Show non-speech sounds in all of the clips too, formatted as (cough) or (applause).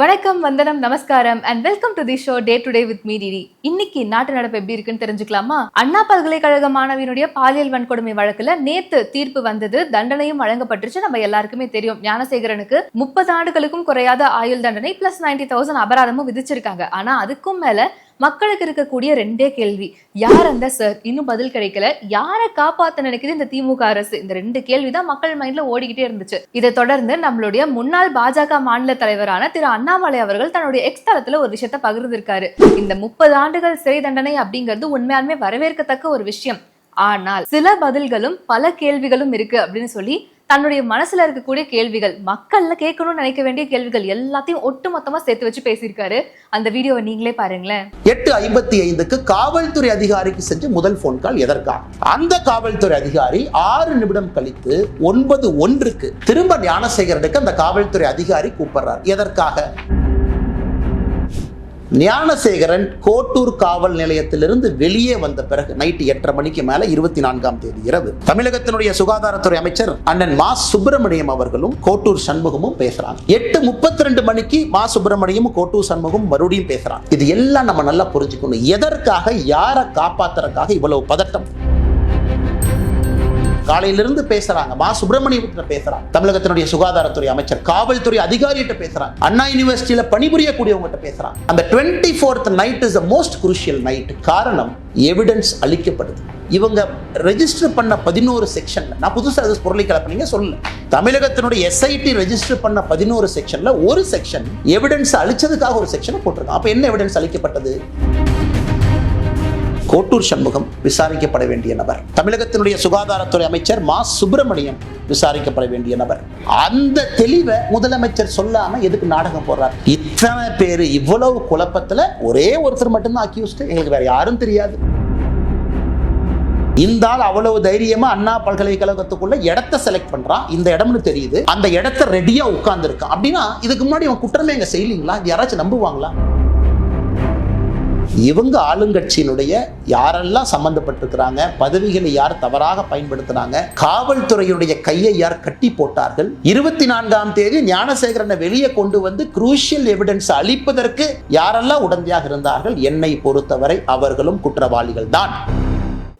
வணக்கம் வந்தனம் நமஸ்காரம் and welcome to the show day to day with me DD இன்னைக்கு நாட்டு நடப்பு எப்படி இருக்குன்னு தெரிஞ்சுக்கலாமா? அண்ணா பல்கலைக்கழக மாணவியினுடைய பாலியல் வன்கொடுமை வழக்குல நேத்து தீர்ப்பு வந்தது தண்டனையும் வழங்கப்பட்டுச்சு நம்ம எல்லாருக்குமே தெரியும் ஞானசேகரனுக்கு முப்பது ஆண்டுகளுக்கும் குறையாத ஆயுள் தண்டனை பிளஸ் நைன்டி தௌசண்ட் அபராதமும் விதிச்சிருக்காங்க. ஆனா அதுக்கும் மேல மக்களுக்கு இருக்கக்கூடிய ரெண்டே கேள்வி. யார் அந்த சார் இன்னும் பதில் கிடைக்கல. யாரை காப்பாத்த நினைக்குது இந்த திமுக அரசு? இந்த ரெண்டு கேள்வி தான் மக்கள் மைண்ட்ல ஓடிக்கிட்டே இருந்துச்சு. இதை தொடர்ந்து நம்மளுடைய முன்னாள் பாஜக மாநில தலைவரான திரு அண்ணாமலை அவர்கள் தன்னுடைய எக்ஸ் தளத்துல ஒரு விஷயத்த பகிர்ந்திருக்காரு. இந்த முப்பது ஆண்டுகள் சிறை தண்டனை அப்படிங்கிறது உண்மையாலுமே வரவேற்கத்தக்க ஒரு விஷயம். ஆனால் சில பதில்களும் பல கேள்விகளும் இருக்கு அப்படின்னு சொல்லி தன்னுடைய மனசுல இருக்கக்கூடிய கேள்விகள் மக்கள்ல கேட்கணும்னு நினைக்க வேண்டிய கேள்விகள் எல்லாத்தையும் ஒட்டுமொத்தமா சேர்த்து வச்சு பேசியிருக்காரு. அந்த வீடியோவை நீங்களே பாருங்களேன். எட்டு ஐம்பத்தி ஐந்துக்கு காவல்துறை அதிகாரிக்கு செஞ்ச முதல் போன் கால் எதற்காக அந்த காவல்துறை அதிகாரி ஆறு நிமிடம் கழித்து ஒன்பது ஒன்றுக்கு திரும்ப ஞானசேகரனுக்கு அந்த காவல்துறை அதிகாரி கூப்பிடுறார். எதற்காக? ஞானசேகரன் கோட்டூர் காவல் நிலையத்திலிருந்து வெளியே வந்த பிறகு நைட்டு எட்டரை மணிக்கு மேல இருபத்தி நான்காம் தேதி இரவு. தமிழகத்தினுடைய சுகாதாரத்துறை அமைச்சர் அண்ணன் மா. சுப்பிரமணியம் அவர்களும் கோட்டூர் சண்முகமும் பேசுறாங்க. எட்டு முப்பத்தி ரெண்டு மணிக்கு மா. சுப்பிரமணியமும் கோட்டூர் சண்முகம் மறுபடியும் பேசுறாங்க. இது எல்லாம் நம்ம நல்லா புரிஞ்சுக்கணும். எதற்காக யாரை காப்பாத்துறதுக்காக இவ்வளவு பதட்டம்? காலையிலிருந்து பேசுறாங்க. மா சுப்பிரமணியத்துல பேசுறாங்க. தமிழகத்தினுடைய சுகாதாரத்துறை அமைச்சர் காவல்துறை அதிகாரிகிட்ட பேசுறாங்க. அண்ணா யூனிவர்சிட்டியில பணிபுரியக்கூடியவங்ககிட்ட பேசுறாங்க. அந்த twenty fourth night is the most crucial night காரணம் எவிடன்ஸ் அளிக்கப்படுது. இவங்க ரெஜிஸ்டர் பண்ண பதினோரு செக்ஷன்ல நான் புதுசாக அது பொருளை கலப்பினீங்க சொல்லல. தமிழகத்தினுடைய எஸ்ஐடி ரெஜிஸ்டர் பண்ண பதினோரு செக்ஷன்ல ஒரு செக்ஷன் எவிடன்ஸ் அளிச்சதுக்காக ஒரு செக்ஷனை போட்டிருக்காங்க. அப்போ என்ன எவிடன்ஸ் அளிக்கப்பட்டது? கோட்டூர் சண்முகம் விசாரிக்கப்பட வேண்டிய நபர். தமிழகத்தினுடைய சுகாதாரத்துறை அமைச்சர் மா. சுப்பிரமணியம் விசாரிக்கப்பட வேண்டிய நபர். அந்த தெளிவை முதலமைச்சர் சொல்லாம எதுக்கு நாடகம் போடுறார்? இத்தனை பேர் இவ்வளவு குழப்பத்துல ஒரே ஒருத்தர் மட்டும்தான் அக்யூஸ்ட் எங்களுக்கு வேற யாரும் தெரியாது. இந்த ஆள் அவ்வளவு தைரியமா அண்ணா பல்கலைக்கழகத்துக்குள்ள இடத்த செலக்ட் பண்றான். இந்த இடம்னு தெரியுது. அந்த இடத்த ரெடியா உட்கார்ந்து இருக்கான் அப்படின்னா இதுக்கு முன்னாடி அவன் குற்றமே எங்க செய்யலீங்களா? யாராச்சும் நம்புவாங்களா? இவங்க ஆளுங்கட்சியினுடைய யாரெல்லாம் சம்பந்தப்பட்டிருக்கிறாங்க பதவிகளை யார் தவறாக பயன்படுத்தினாங்க காவல்துறையுடைய கையை யார் கட்டி போட்டார்கள்? இருபத்தி நான்காம் தேதி ஞானசேகரனை வெளியே கொண்டு வந்து குரூஷியல் எவிடன்ஸ் அளிப்பதற்கு யாரெல்லாம் உடந்தையாக இருந்தார்கள்? என்னை பொறுத்தவரை அவர்களும் குற்றவாளிகள் தான்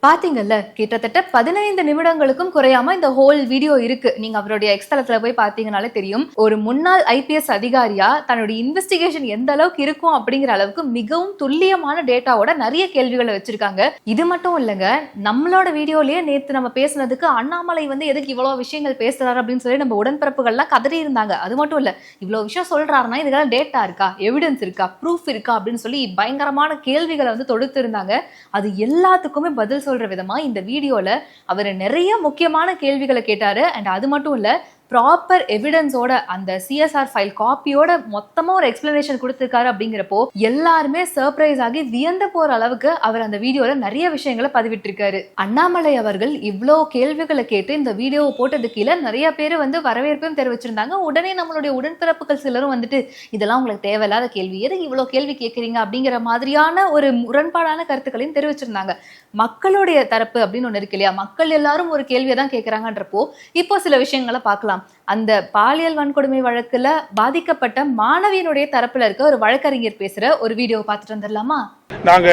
பாத்தீங்கல்ல கிட்டத்தட்ட பதினைந்து நிமிடங்களுக்கும் குறையாம இந்த ஹோல் வீடியோ இருக்கு. நீங்க அவருடைய எக்ஸ்தலத்துல போய் பாத்தீங்கனாலே தெரியும். ஒரு முன்னாள் ஐபிஎஸ் அதிகாரியா தன்னுடைய இன்வெஸ்டிகேஷன் எந்த அளவுக்கு இருக்கும் அப்படிங்கிற அளவுக்கு மிகவும் துல்லியமான டேட்டாவோட நிறைய கேள்விகளை வச்சிருக்காங்க. இது மட்டும் இல்லைங்க நம்மளோட வீடியோலயே நேத்து நம்ம பேசுனதுக்கு அண்ணாமலை வந்து எதுக்கு இவ்வளவு விஷயங்கள் பேசுறாரு அப்படின்னு சொல்லி நம்ம உடன்பிறப்புகள்லாம் கதறி இருந்தாங்க அது மட்டும் இல்ல இவ்வளவு விஷயம் சொல்றாருன்னா இதுக்கெல்லாம் டேட்டா இருக்கா? எவிடன்ஸ் இருக்கா? ப்ரூஃப் இருக்கா? அப்படின்னு சொல்லி பயங்கரமான கேள்விகளை வந்து தொடுத்து இருந்தாங்க அது எல்லாத்துக்குமே பதில் சொல்ற விதமா இந்த வீடியோல அவர் நிறைய முக்கியமான கேள்விகளை கேட்டாரு. அண்ட் அது மட்டும் இல்ல ப்ராப்பர் எவிடன்ஸோட அந்த சிஎஸ்ஆர் ஃபைல் காப்பியோட மொத்தமா ஒரு எக்ஸ்பிளனேஷன் கொடுத்திருக்காரு அப்படிங்கிறப்போ எல்லாருமே சர்ப்ரைஸ் ஆகி வியந்து போற அளவுக்கு அவர் அந்த வீடியோல நிறைய விஷயங்களை பதிவிட்டிருக்காரு. அண்ணாமலை அவர்கள் இவ்வளோ கேள்விகளை கேட்டு இந்த வீடியோவை போட்டது கீழே நிறைய பேர் வந்து வரவேற்பையும் தெரிவிச்சிருந்தாங்க. உடனே நம்மளுடைய உடன்பிறப்புகள் சிலரும் வந்துட்டு இதெல்லாம் உங்களுக்கு தேவையில்லாத கேள்வி. எதுக்கு இவ்வளோ கேள்வி கேட்குறீங்க அப்படிங்கிற மாதிரியான ஒரு முரண்பாடான கருத்துக்களையும் தெரிவிச்சிருந்தாங்க. மக்களுடைய தரப்பு அப்படின்னு ஒன்று இருக்கு இல்லையா? மக்கள் எல்லாரும் ஒரு கேள்வியை தான் கேட்குறாங்கன்றப்போ இப்போ சில விஷயங்களை பார்க்கலாம். அந்த பாலியல் வன்கொடுமை வழக்குல பாதிக்கப்பட்ட மாணவியினுடைய தரப்புல இருக்க ஒரு வழக்கறிஞர் பேசுற ஒரு வீடியோ பார்த்துட்டு வந்துடலாமா? நாங்க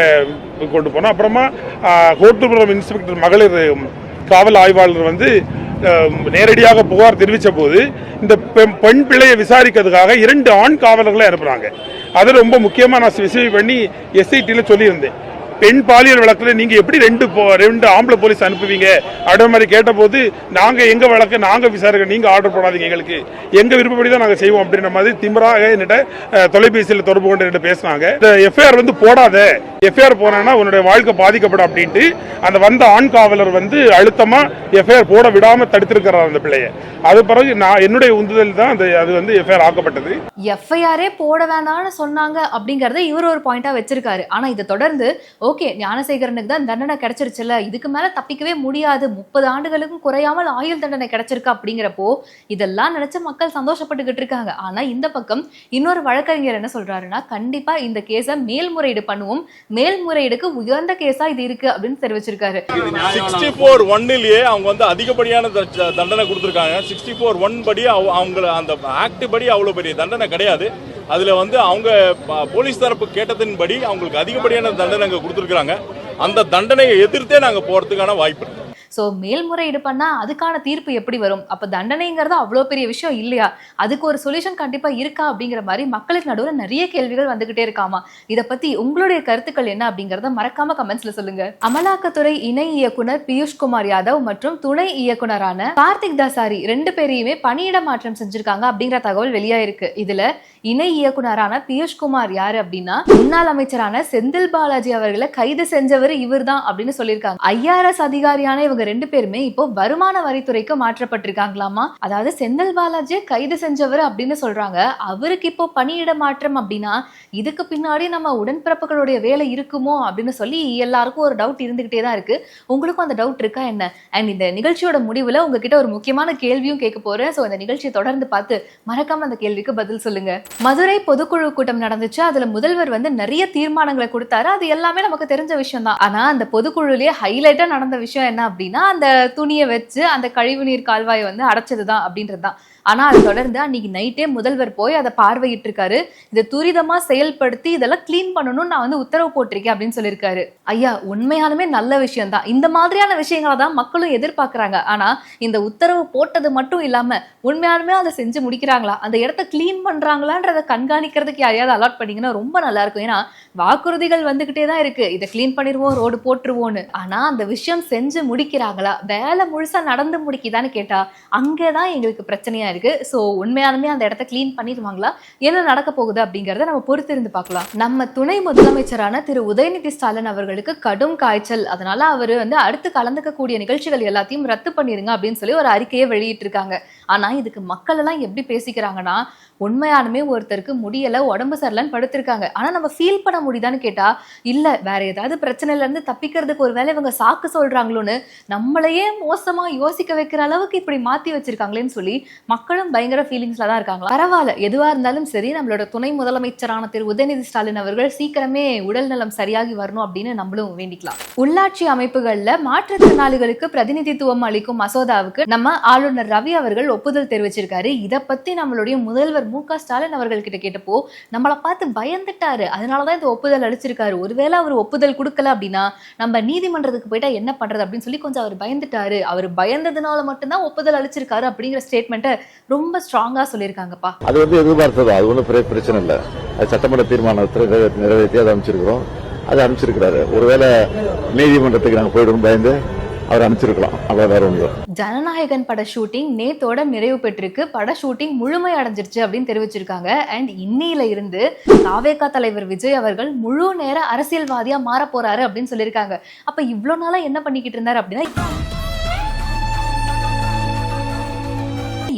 கொண்டு போனோம். அப்புறமா ஆ, இன்ஸ்பெக்டர் மகளிர் காவல் ஆய்வாளர் வந்து நேரடியாக புகார் தெரிவித்த போது இந்த பெண் பெண் பிள்ளையை விசாரிக்கிறதுக்காக இரண்டு ஆண் காவலர்களை அனுப்புறாங்க. அது ரொம்ப முக்கியமாக நான் ஸ்பெசிஃபை பண்ணி எஸ்ஐடியில் சொல்லியிருந்தேன். பெண் பாலியல் வழக்கில் நீங்க எப்படி ரெண்டு ரெண்டு ஆம்பளை போலீஸ் அனுப்புவீங்க? அப்படின்ற மாதிரி கேட்டபோது நாங்க எங்க வழக்கு நாங்க விசாரிக்க நீங்க ஆர்டர் போடாதீங்க எங்களுக்கு. எங்க விருப்பப்படி தான் நாங்க செய்வோம் அப்படின்ற மாதிரி திமிராக என்கிட்ட தொலைபேசியில் தொடர்பு கொண்டு என்கிட்ட பேசினாங்க. இந்த எஃப்ஐஆர் வந்து போடாத. எஃப்ஐஆர் போனா உன்னுடைய வாழ்க்கை பாதிக்கப்படும் அப்படின்ட்டு அந்த வந்த ஆண் காவலர் வந்து அழுத்தமா எஃப்ஐஆர் போட விடாம தடுத்திருக்கிறார் அந்த பிள்ளைய. அது பிறகு நான் என்னுடைய உந்துதல் தான் அந்த அது வந்து எஃப்ஐஆர் ஆக்கப்பட்டது. எஃப்ஐஆரே போட வேண்டாம்னு சொன்னாங்க அப்படிங்கறத இவர் ஒரு பாயிண்டா வச்சிருக்காரு. ஆனா இதை தொடர்ந்து ஓகே ஞானசேகரனுக்கு தான் தண்டனை கிடைச்சிருச்சுல்ல. இதுக்கு மேல தப்பிக்கவே முடியாது. முப்பது ஆண்டுகளுக்கும் குறையாமல் ஆயுள் தண்டனை கிடைச்சிருக்கு அப்படிங்கிறப்போ இதெல்லாம் நினைச்சு மக்கள் சந்தோஷப்பட்டுக்கிட்டு இருக்காங்க. ஆனா இந்த பக்கம் இன்னொரு வழக்கறிஞர் என்ன சொல்றாருன்னா கண்டிப்பா இந்த கேஸை மேல்முறையீடு பண்ணுவோம். மேல்முறையீடுக்கு உயர்ந்த கேஸா இது இருக்கு அப்படின்னு தெரிவிச்சிருக்காரு. சிக்ஸ்டி ஃபோர் ஒன்னிலேயே அவங்க வந்து அதிகப்படியான தண்டனை கொடுத்துருக்காங்க. சிக்ஸ்டி ஃபோர் ஒன் படி அவ- அவங்கள அந்த ஆக்ட் படி அவ்வளோ பெரிய தண்டனை கிடையாது. அதில் வந்து அவங்க போலீஸ் தரப்பு கேட்டதின்படி அவங்களுக்கு அதிகப்படியான தண்டனை அங்கே கொடுத்துருக்குறாங்க. அந்த தண்டனையை எதிர்த்தே நாங்கள் போகிறதுக்கான வாய்ப்பு இருக்குது ஸோ மேல்முறையீடு பண்ணால் அதுக்கான தீர்ப்பு எப்படி வரும்? அப்போ தண்டனைங்கிறது அவ்வளோ பெரிய விஷயம் இல்லையா? அதுக்கு ஒரு சொல்யூஷன் கண்டிப்பாக இருக்கா அப்படிங்கிற மாதிரி மக்களுக்கு நடுவில் நிறைய கேள்விகள் வந்துகிட்டே இருக்காமா? இதை பற்றி உங்களுடைய கருத்துக்கள் என்ன அப்படிங்கிறத மறக்காம கமெண்ட்ஸ்ல சொல்லுங்க. அமலாக்கத்துறை இணை இயக்குனர் பியூஷ் குமார் யாதவ் மற்றும் துணை இயக்குனரான கார்த்திக் தாசாரி ரெண்டு பேரையுமே பணியிட மாற்றம் செஞ்சிருக்காங்க அப்படிங்கிற தகவல் வெளியாயிருக்கு. இதுல இணை இயக்குனரான பியூஷ்குமார் யாரு அப்படின்னா முன்னாள் அமைச்சரான செந்தில் பாலாஜி அவர்களை கைது செஞ்சவர் இவர்தான் அப்படின்னு சொல்லியிருக்காங்க. ஐஆர்எஸ் அதிகாரியான இவங்க ரெண்டு பேருமே இப்போ வருமான வரித்துறைக்கு மாற்றப்பட்டிருக்காங்களாமா? அதாவது செந்தில் பாலாஜியை கைது செஞ்சவர் அப்படின்னு சொல்றாங்க. அவருக்கு இப்போ பணியிட மாற்றம் அப்படின்னா இதுக்கு பின்னாடி நம்ம உடன்பிறப்புகளுடைய வேலை இருக்குமோ அப்படின்னு சொல்லி எல்லாருக்கும் ஒரு டவுட் இருந்துகிட்டே தான் இருக்கு. உங்களுக்கும் அந்த டவுட் இருக்கா என்ன? அண்ட் இந்த நிகழ்ச்சியோட முடிவுல உங்ககிட்ட ஒரு முக்கியமான கேள்வியும் கேட்க போறேன். ஸோ இந்த நிகழ்ச்சியை தொடர்ந்து பார்த்து மறக்காம அந்த கேள்விக்கு பதில் சொல்லுங்க. மதுரை பொதுக்குழு கூட்டம் நடந்துச்சு. அதுல முதல்வர் வந்து நிறைய தீர்மானங்களை கொடுத்தாரு. அது எல்லாமே நமக்கு தெரிஞ்ச விஷயம் தான் ஆனா அந்த பொதுக்குழுலயே ஹைலைட்டா நடந்த விஷயம் என்ன அப்படின்னு அந்த துணியை வச்சு அந்த கழிவுநீர் கால்வாயை வந்து அடைச்சதுதான் அப்படின்றது தான் ஆனா அதை தொடர்ந்து அன்னைக்கு நைட்டே முதல்வர் போய் அதை பார்வையிட்டு இருக்காரு இதை துரிதமா செயல்படுத்தி இதெல்லாம் க்ளீன் பண்ணணும்னு நான் வந்து உத்தரவு போட்டிருக்கேன் அப்படின்னு சொல்லியிருக்காரு. ஐயா உண்மையாலுமே நல்ல விஷயம் தான் இந்த மாதிரியான விஷயங்களை தான் மக்களும் எதிர்பார்க்கறாங்க. ஆனா இந்த உத்தரவு போட்டது மட்டும் இல்லாம உண்மையாலுமே அதை செஞ்சு முடிக்கிறாங்களா? அந்த இடத்த க்ளீன் பண்றாங்களான்றத கண்காணிக்கிறதுக்கு யாரையாவது அலாட் பண்ணீங்கன்னா ரொம்ப நல்லா இருக்கும். ஏன்னா வாக்குறுதிகள் வந்துகிட்டே தான் இருக்கு. இதை க்ளீன் பண்ணிடுவோம் ரோடு போட்டுருவோம்னு. ஆனா அந்த விஷயம் செஞ்சு முடிக்கிறாங்களா? வேலை முழுசா நடந்து முடிக்குதான்னு கேட்டா அங்கதான் எங்களுக்கு பிரச்சனையா இருக்கு. ஸோ உண்மையாலுமே அந்த இடத்த க்ளீன் பண்ணிடுவாங்களா? என்ன நடக்க போகுது அப்படிங்கறத நம்ம பொறுத்திருந்து பார்க்கலாம். நம்ம துணை முதலமைச்சரான திரு. உதயநிதி ஸ்டாலின் அவர்களுக்கு கடும் காய்ச்சல். அதனால அவர் வந்து அடுத்து கலந்துக்கக்கூடிய நிகழ்ச்சிகள் எல்லாத்தையும் ரத்து பண்ணிருங்க அப்படின்னு சொல்லி ஒரு அறிக்கையை வெளியிட்டிருக்காங்க. ஆனா இதுக்கு மக்கள் எல்லாம் எப்படி பேசிக்கிறாங்கன்னா உண்மையாலுமே ஒருத்தருக்கு முடியல உடம்பு சரியில்லைன்னு படுத்திருக்காங்க. ஆனா நம்ம ஃபீல் பண்ண முடியுதான்னு கேட்டா இல்ல வேற ஏதாவது பிரச்சனையில இருந்து தப்பிக்கிறதுக்கு ஒரு வேளை இவங்க சாக்கு சொல்றாங்களோன்னு நம்மளையே மோசமா யோசிக்க வைக்கிற அளவுக்கு இப்படி மாத்தி வச்சிருக்காங்களேன்னு சொல்லி மக்களும் பயங்கர ஃபீலிங்ஸ்ல தான் இருக்காங்க பரவாயில்ல. எதுவா இருந்தாலும் சரி நம்மளோட துணை முதலமைச்சரான திரு. உதயநிதி ஸ்டாலின் அவர்கள் சீக்கிரமே உடல் நலம் சரியாகி வரணும் அப்படின்னு நம்மளும் வேண்டிக்கலாம். உள்ளாட்சி அமைப்புகள்ல மாற்றுத்திறனாளிகளுக்கு பிரதிநிதித்துவம் அளிக்கும் மசோதாவுக்கு நம்ம ஆளுநர் ரவி அவர்கள் ஒப்புதல் தெரிவிச்சிருக்காரு. இதை பத்தி நம்மளுடைய முதல்வர் மு க ஸ்டாலின் அவர்கள் கிட்ட கேட்டப்போ நம்மளை பார்த்து பயந்துட்டாரு. அதனாலதான் இந்த ஒப்புதல் அளிச்சிருக்காரு. ஒருவேளை அவர் ஒப்புதல் கொடுக்கல அப்படின்னா நம்ம நீதிமன்றத்துக்கு போயிட்டா என்ன பண்றது அப்படின்னு சொல்லி கொஞ்சம் அவர் பயந்துட்டாரு. அவர் பயந்ததுனால மட்டும்தான் ஒப்புதல் அளிச்சிருக்காரு அப்படிங்கிற ஸ்டேட்மெண்ட்டை ரொம்ப ஸ்ட்ராங்கா சொல்லியிருக்காங்கப்பா. அது வந்து எதிர்பார்த்தது? அது ஒன்றும் பிரச்சனை இல்லை. அது சட்டமன்ற தீர்மானத்தில் நிறைவேற்றி அதை அமைச்சிருக்கிறோம். அது அமைச்சிருக்கிறாரு. ஒருவேளை நீதிமன்றத்துக்கு நாங்கள் போயிடும் பயந்து அவர் அனுப்பிச்சிருக்கலாம். அவ்வளோ வேற ஒன்று ஜனநாயகன் பட ஷூட்டிங் நேத்தோட நிறைவு பெற்றிருக்கு. பட ஷூட்டிங் முழுமை அடைஞ்சிருச்சு அப்படின்னு தெரிவிச்சிருக்காங்க. அண்ட் இன்னையில இருந்து தாவேகா தலைவர் விஜய் அவர்கள் முழு நேர அரசியல்வாதியா மாற போறாரு அப்படின்னு சொல்லியிருக்காங்க. அப்ப இவ்வளவு நாளா என்ன பண்ணிக்கிட்டு இருந்தாரு அப்படின்னா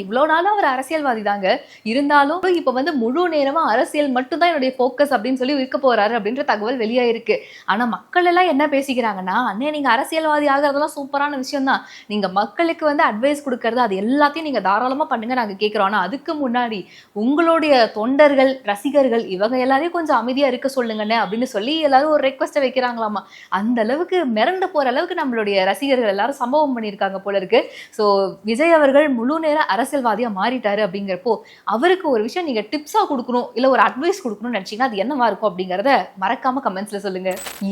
இவ்வளோ நாளும் அவர் அரசியல்வாதி தாங்க இருந்தாலும் இப்போ வந்து முழு நேரமா அரசியல் மட்டும்தான் என்னுடைய ஃபோக்கஸ் அப்படின்னு சொல்லி இருக்க போறாரு அப்படின்ற தகவல் வெளியாயிருக்கு. ஆனா மக்கள் எல்லாம் என்ன பேசிக்கிறாங்கன்னா அண்ணே நீங்க அரசியல்வாதி ஆகிறதெல்லாம் சூப்பரான விஷயம் தான் நீங்க மக்களுக்கு வந்து அட்வைஸ் கொடுக்கறது அது எல்லாத்தையும் நீங்க தாராளமா பண்ணுங்க நாங்க கேட்கிறோம் ஆனா அதுக்கு முன்னாடி உங்களுடைய தொண்டர்கள் ரசிகர்கள் இவங்க எல்லாரையும் கொஞ்சம் அமைதியா இருக்க சொல்லுங்கண்ணே அப்படின்னு சொல்லி எல்லாரும் ஒரு ரெக்வஸ்ட்டை வைக்கிறாங்களாமா. அந்த அளவுக்கு மிரண்டு போற அளவுக்கு நம்மளுடைய ரசிகர்கள் எல்லாரும் சம்பவம் பண்ணியிருக்காங்க போல இருக்கு. ஸோ விஜய் அவர்கள் முழு நேர அரசியல்வாதியா மாறிட்டாரு அப்படிங்கிறப்போ அவருக்கு ஒரு விஷயம் நீங்க டிப்ஸா கொடுக்கணும் இல்ல ஒரு அட்வைஸ் கொடுக்கணும்னு நினைச்சீங்க அது என்னவா இருக்கும் அப்படிங்கறத மறக்காம கமெண்ட்ஸ்ல சொல்லுங்க.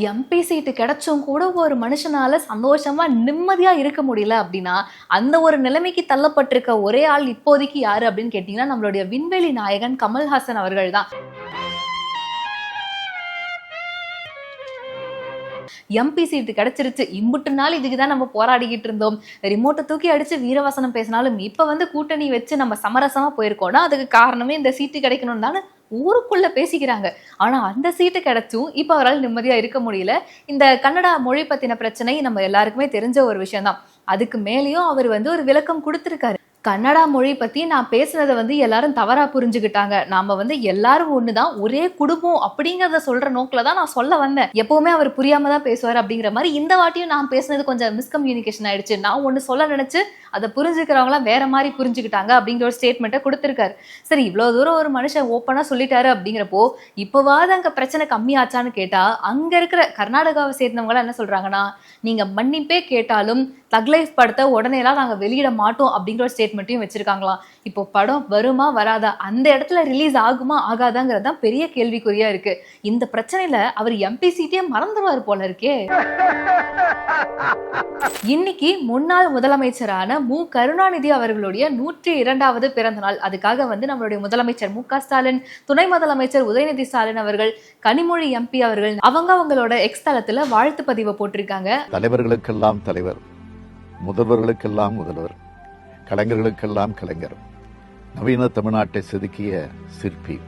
எம்பி சீட்டு கிடைச்சும் கூட ஒரு மனுஷனால சந்தோஷமா நிம்மதியா இருக்க முடியல அப்படின்னா அந்த ஒரு நிலைமைக்கு தள்ளப்பட்டிருக்க ஒரே ஆள் இப்போதைக்கு யாரு அப்படின்னு கேட்டீங்கன்னா நம்மளுடைய விண்வெளி நாயகன் கமல்ஹாசன் அவர்கள் தான் எம்பி சீட்டு கிடைச்சிருச்சு. இம்புட்டு நாள் இதுக்கு தான் நம்ம போராடிக்கிட்டு இருந்தோம். ரிமோட்டை தூக்கி அடிச்சு வீரவசனம் பேசினாலும் இப்போ வந்து கூட்டணி வச்சு நம்ம சமரசமா போயிருக்கோம்னா அதுக்கு காரணமே இந்த சீட்டு கிடைக்கணும் தானே ஊருக்குள்ள பேசிக்கிறாங்க. ஆனா அந்த சீட்டு கிடைச்சும் இப்ப அவரால் நிம்மதியா இருக்க முடியல. இந்த கன்னடா மொழி பத்தின பிரச்சனை நம்ம எல்லாருக்குமே தெரிஞ்ச ஒரு விஷயம் தான் அதுக்கு மேலேயும் அவர் வந்து ஒரு விளக்கம் கொடுத்திருக்காரு. கன்னடா மொழி பத்தி நான் பேசுனதை வந்து எல்லாரும் தவறா புரிஞ்சுக்கிட்டாங்க நாம வந்து எல்லாரும் ஒண்ணுதான் ஒரே குடும்பம் அப்படிங்கறத சொல்ற நோக்கில தான் நான் சொல்ல வந்தேன். எப்பவுமே அவர் புரியாம தான் பேசுவார் அப்படிங்கிற மாதிரி இந்த வாட்டியும் நான் பேசுனது கொஞ்சம் மிஸ்கம்யூனிகேஷன் ஆயிடுச்சு. நான் ஒன்னு சொல்ல நினைச்சு அதை புரிஞ்சுக்கிறவங்களாம் வேற மாதிரி புரிஞ்சுக்கிட்டாங்க அப்படிங்கிற ஒரு ஸ்டேட்மெண்ட்டை கொடுத்திருக்காரு. சரி இவ்வளவு தூரம் ஒரு மனுஷன் ஓப்பனா சொல்லிட்டாரு அப்படிங்கிறப்போ இப்போவாது அங்க பிரச்சனை கம்மியாச்சான்னு கேட்டா அங்க இருக்கிற கர்நாடகாவை சேர்ந்தவங்க என்ன சொல்றாங்கன்னா நீங்க மன்னிப்பே கேட்டாலும் தக் லைஃப் படத்தை உடனே எல்லாம் நாங்க வெளியிட மாட்டோம் அப்படிங்கிற ஒரு ஸ்டேட்மெண்ட்டையும் வச்சிருக்காங்களாம். இப்போ படம் வருமா வராதா அந்த இடத்துல ரிலீஸ் ஆகுமா ஆகாதாங்கிறது தான் பெரிய கேள்விக்குறியா இருக்கு. இந்த பிரச்சனையில அவர் எம்பி சீட்டே மறந்துடுவார் போல இருக்கே. (laughs) இன்னைக்கு முன்னாள் முதலமைச்சரான மு. கருணாநிதி அவர்களுடைய நூற்றி இரண்டாவது பிறந்த நாள் அதுக்காக வந்து நம்மளுடைய முதலமைச்சர் மு. க. ஸ்டாலின் துணை முதலமைச்சர் உதயநிதி ஸ்டாலின் அவர்கள் கனிமொழி எம்பி அவர்கள் அவங்க அவங்களோட எக்ஸ் தளத்துல வாழ்த்து பதிவை போட்டிருக்காங்க. தலைவர்களுக்கெல்லாம் தலைவர் முதல்வர்களுக்கெல்லாம் முதல்வர் கலைஞர்களுக்கெல்லாம் கலைஞர். நவீன தமிழ்நாட்டை செதுக்கிய சிற்பி.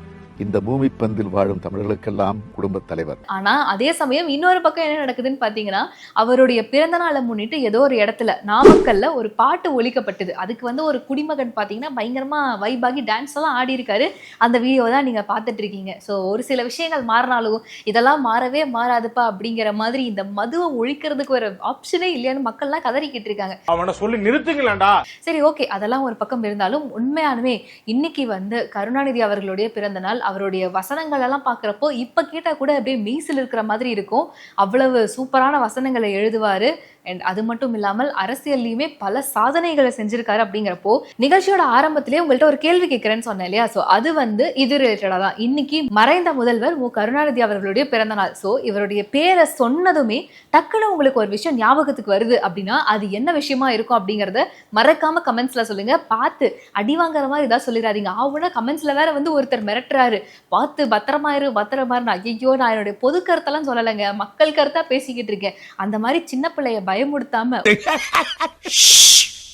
இந்த பூமி பந்தில் வாழும் தமிழர்களுக்கெல்லாம் குடும்பத் தலைவர். ஆனா அதே சமயம் இன்னொரு பக்கம் என்ன நடக்குதுன்னு பாத்தீங்கன்னா அவருடைய பிறந்த நாளை முன்னிட்டு ஏதோ ஒரு இடத்துல நாமக்கல்ல ஒரு பாட்டு ஒலிக்கப்பட்டது. அதுக்கு வந்து ஒரு குடிமகன் பாத்தீங்கன்னா பயங்கரமா வைபாகி டான்ஸ் எல்லாம் ஆடி இருக்காரு அந்த வீடியோ தான் நீங்க பாத்துட்டு இருக்கீங்க. ஸோ ஒரு சில விஷயங்கள் மாறினாலும் இதெல்லாம் மாறவே மாறாதுப்பா அப்படிங்கிற மாதிரி இந்த மதுவை ஒழிக்கிறதுக்கு ஒரு ஆப்ஷனே இல்லையான்னு மக்கள்லாம் கதறிக்கிட்டு இருக்காங்க. அவனை சொல்லி நிறுத்துங்களேன்டா. சரி ஓகே அதெல்லாம் ஒரு பக்கம் இருந்தாலும் உண்மையானுமே இன்னைக்கு வந்து கருணாநிதி அவர்களுடைய பிறந்த நாள் அவருடைய வசனங்கள் எல்லாம் பார்க்குறப்போ இப்போ கேட்டால் கூட அப்படியே மெய்சில் இருக்கிற மாதிரி இருக்கும். அவ்வளவு சூப்பரான வசனங்களை எழுதுவார். அண்ட் அது மட்டும் இல்லாமல் அரசியல்லையுமே பல சாதனைகளை செஞ்சிருக்காரு அப்படிங்கிறப்போ நிகழ்ச்சியோட ஆரம்பத்திலே உங்கள்கிட்ட ஒரு கேள்வி கேட்கிறேன்னு சொன்னேன் இல்லையா? ஸோ அது வந்து இது ரிலேட்டடாக தான். இன்னைக்கு மறைந்த முதல்வர் மு. கருணாநிதி அவர்களுடைய பிறந்த நாள். ஸோ இவருடைய பேரை சொன்னதுமே டக்குன்னு உங்களுக்கு ஒரு விஷயம் ஞாபகத்துக்கு வருது அப்படின்னா அது என்ன விஷயமா இருக்கும் அப்படிங்கிறத மறக்காம கமெண்ட்ஸ்ல சொல்லுங்க. பார்த்து அடி வாங்குற மாதிரி இதாக சொல்லிடாதீங்க. ஆவுனா கமெண்ட்ஸ்ல வேற வந்து ஒருத்தர் மிரட்டுறாரு. பார்த்து பத்திரமாயிரு பத்திரமாயிரு. ஐயோ நான் என்னுடைய பொது கருத்தெல்லாம் சொல்லலைங்க. மக்கள் கருத்தா பேசிக்கிட்டு இருக்கேன். அந்த மாதிரி சின்ன பிள்ளைய பயமுடுத்தாம (laughs)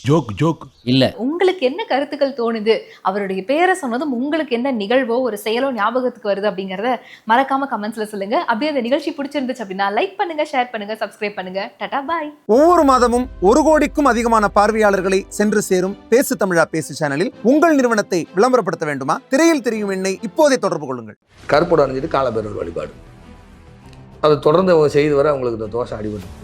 ஜோக் ஜோக். இல்ல. உங்களுக்கு என்ன கருத்துக்கள் தோணுது? அவருடைய பேரை சொன்னதும் உங்களுக்கு என்ன நிகழ்வோ ஒரு செயலோ ஞாபகத்துக்கு வருது அப்படிங்கறத மறக்காம கமெண்ட்ஸ்ல சொல்லுங்க. அப்படியே அந்த நிகழ்ச்சி பிடிச்சிருந்துச்சு அப்படின்னா லைக் பண்ணுங்க ஷேர் பண்ணுங்க சப்ஸ்கிரைப் பண்ணுங்க. டாடா பாய் ஒவ்வொரு மாதமும் ஒரு கோடிக்கும் அதிகமான பார்வையாளர்களை சென்று சேரும் பேசு தமிழா பேசு சேனலில் உங்கள் நிறுவனத்தை விளம்பரப்படுத்த வேண்டுமா? திரையில் தெரியும் எண்ணை இப்போதே தொடர்பு கொள்ளுங்கள். கருப்போட அணிஞ்சிட்டு காலபேரர் வழிபாடு. அதை தொடர்ந்து அவங்க செய்து வர அவங்களுக்கு இந்த தோஷம் அடிபட்டு